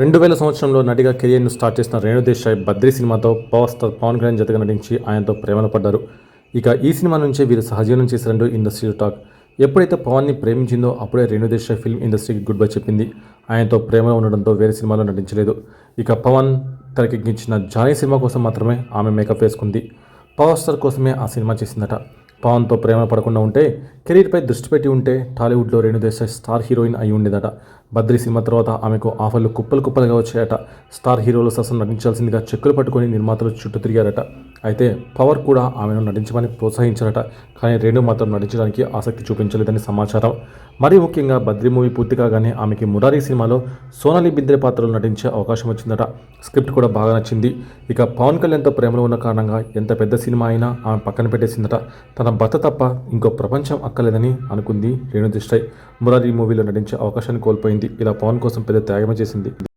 రెండు వేల సంవత్సరంలో నటిగా కెరియర్ను స్టార్ట్ చేసిన రేణు దేశాయ్ బద్రీ సినిమాతో పవర్ స్టార్ పవన్ కళ్యాణ్ జతగా నటించి ఆయనతో ప్రేమలో పడ్డారు. ఇక ఈ సినిమా నుంచే వీరు సహజీవనం చేశారంటూ ఇండస్ట్రీ టాక్. ఎప్పుడైతే పవన్ని ప్రేమించిందో అప్పుడే రేణు దేశాయ్ ఫిల్మ్ ఇండస్ట్రీకి గుడ్ బై చెప్పింది. ఆయనతో ప్రేమలో ఉండడంతో వేరే సినిమాలో నటించలేదు. ఇక పవన్ తెరకెక్కించిన జానీ సినిమా కోసం మాత్రమే ఆమె మేకప్ వేసుకుంది. పవర్ స్టార్ కోసమే ఆ సినిమా చేసిందట. పవన్తో ప్రేమ పడకుండా ఉంటే కెరీర్పై దృష్టి పెట్టి ఉంటే టాలీవుడ్లో రేణు దేశాయ్ స్టార్ హీరోయిన్ అయి ఉండేదట. బద్రీ సినిమా తర్వాత ఆమెకు ఆఫర్లు కుప్పలు కుప్పలుగా వచ్చాయట. స్టార్ హీరోల ససం నటించాల్సిందిగా చెక్కులు పట్టుకొని నిర్మాతలు చుట్టూ తిరిగారట. అయితే పవర్ కూడా ఆమెను నటించమని ప్రోత్సహించారట కానీ రేణు మాత్రం నటించడానికి ఆసక్తి చూపించలేదని సమాచారం. మరీ ముఖ్యంగా బద్రీ మూవీ పూర్తి కాగానే ఆమెకి మురారీ సినిమాలో సోనాలి బింద్రే పాత్రలో నటించే అవకాశం వచ్చిందట. స్క్రిప్ట్ కూడా బాగా నచ్చింది. ఇక పవన్ కళ్యాణ్తో ప్రేమలో ఉన్న కారణంగా ఎంత పెద్ద సినిమా అయినా ఆమె పక్కన పెట్టేసిందట. తన భర్త తప్ప ఇంకో ప్రపంచం అక్కలేదని అనుకుంది రేణు దిష్టై మురారి మూవీలో నటించే అవకాశాన్ని కోల్పోయింది. ఇలా పవన్ కోసం పెద్ద త్యాగమే చేసింది.